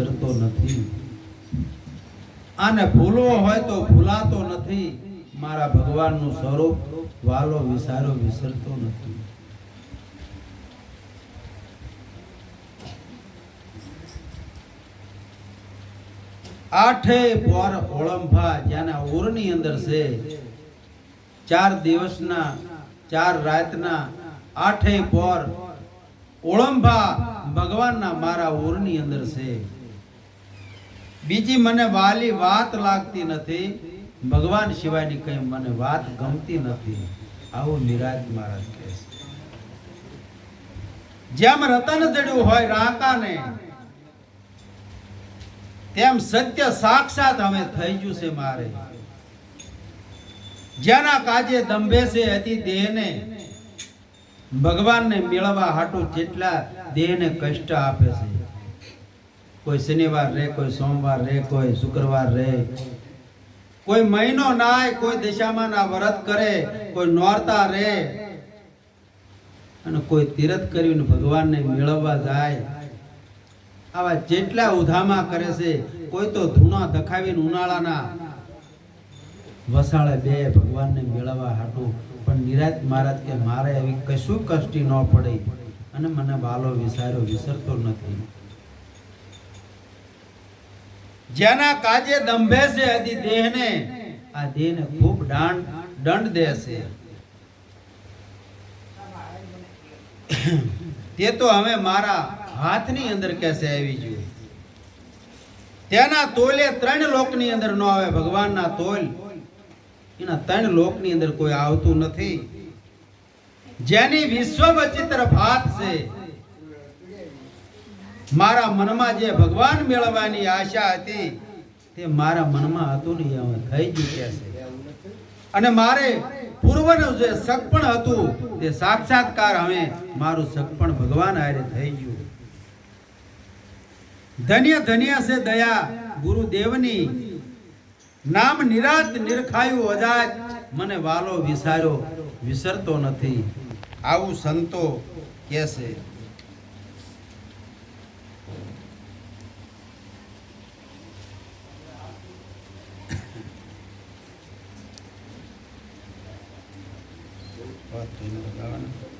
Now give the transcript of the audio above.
વિસરતો નથી. આને ભૂલવો હોય તો ભૂલાતો નથી. મારા ભગવાનનું સ્વરૂપ વાલો વિસારો વિસરતો નથી. આઠે પોર ઓળંભા જ્યાંના ઓરની અંદર છે. ચાર દિવસના, ચાર રાતના, આઠે પોર ઓળંભા ભગવાનના મારા ઓરની અંદર છે. બીજી મને વાલી વાત લાગતી નથી. ભગવાન સિવાયની કઈ મને વાત ગમતી નથી. આવું નિરાજ મહારાજ કહે છે. જેમ રતન જડ્યું હોય રાકાને, તેમ સત્ય સાક્ષાત હવે થઈ ગયું છે મારે. જેના કાજે દંભે છે અતિ દેહને, ભગવાનને મેળવવા હાટુ જેટલા દેહને કષ્ટ આપે છે. કોઈ શનિવાર રે, કોઈ સોમવાર રે, કોઈ શુક્રવાર રે. કોઈ મહિનો નાય, કોઈ દિશામાં ના વ્રત કરે, કોઈ નોરતા રે. અને કોઈ તીરથ કરીને ભગવાનને મેળવવા જાય. આવા જેટલા ઉધામાં કરે છે, કોઈ તો ધૂણા દખાવીને ઉનાળાના વસાળે બે ભગવાનને મેળવવા હાટું. પણ નિરાજ મહારાજ કે, મારે એવી કશું કષ્ટી ન પડે. અને મને વાલો વિસાર્યો, વિસરતો નથી. જેના કાજે દંભે છે હજી દેહને, આ દેહને ખૂબ દાંડ, દંડ દે તે તો હવે મારા હાથની અંદર કેસે આવી જોઈએ તેના તોલે ત્રણ લોકની અંદર ન આવે, ભગવાનના તોલ. એના ત્રણ લોકની અંદર કોઈ આવતું નથી. જેની વિશ્વ વચિત્ર ભાત છે. મારા મનમાં જે ભગવાન મેળવવાની આશા હતી, તે મારા મનમાં હતું નહીં, હવે થઈ કે છે. અને મારે પૂર્વનું જે સગપણ હતું, તે સાક્ષાત્કાર હવે મારું સગપણ ભગવાન હારે થઈ ગયું. ધન્ય ધન્ય છે દયા ગુરુદેવની. નામ નિરાત નિરખાયું અજાજ મને વાલો વિસાર્યો, વિસરતો નથી. આવું સંતો કહે છે